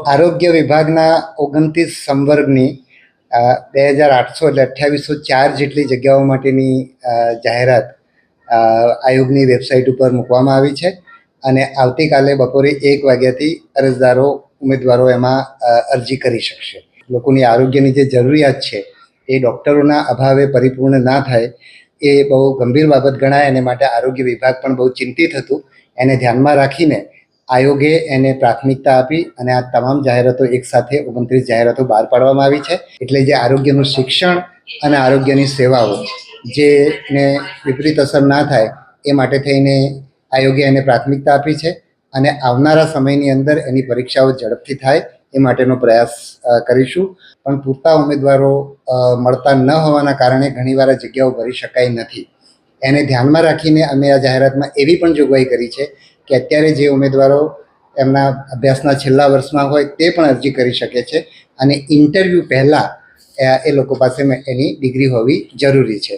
આરોગ્ય વિભાગના ઓગણત્રીસ સંવર્ગની બે હજાર આઠસો એટલે અઠ્યાવીસો ચાર જેટલી જગ્યાઓ માટેની જાહેરાત આયોગની વેબસાઇટ ઉપર મૂકવામાં આવી છે. અને આવતીકાલે બપોરે એક વાગ્યાથી અરજદારો ઉમેદવારો એમાં અરજી કરી શકશે. લોકોની આરોગ્યની જે જરૂરિયાત છે, એ ડૉક્ટરોના અભાવે પરિપૂર્ણ ના થાય, એ બહુ ગંભીર બાબત ગણાય. એને માટે આરોગ્ય વિભાગ પણ બહુ ચિંતિત હતું. એને ધ્યાનમાં રાખીને આયોગે એને પ્રાથમિકતા આપી અને આ તમામ જાહેરાતો એકસાથે ઓગણત્રીસ જાહેરાતો બહાર પાડવામાં આવી છે. એટલે જે આરોગ્યનું શિક્ષણ અને આરોગ્યની સેવાઓ જેને વિપરીત અસર ના થાય, એ માટે થઈને આયોગે એને પ્રાથમિકતા આપી છે. અને આવનારા સમયની અંદર એની પરીક્ષાઓ ઝડપથી થાય એ માટેનો પ્રયાસ કરીશું. પણ પૂરતા ઉમેદવારો મળતા ન હોવાના કારણે ઘણીવાર જગ્યાઓ ભરી શકાય નથી. એને ધ્યાનમાં રાખીને અમે આ જાહેરાતમાં એવી પણ જોગવાઈ કરી છે કે અત્યારે જે ઉમેદવારો એમના અભ્યાસના છેલ્લા વર્ષમાં હોય તે પણ અરજી કરી શકે છે અને ઇન્ટરવ્યૂ પહેલાં એ લોકો પાસે એની ડિગ્રી હોવી જરૂરી છે.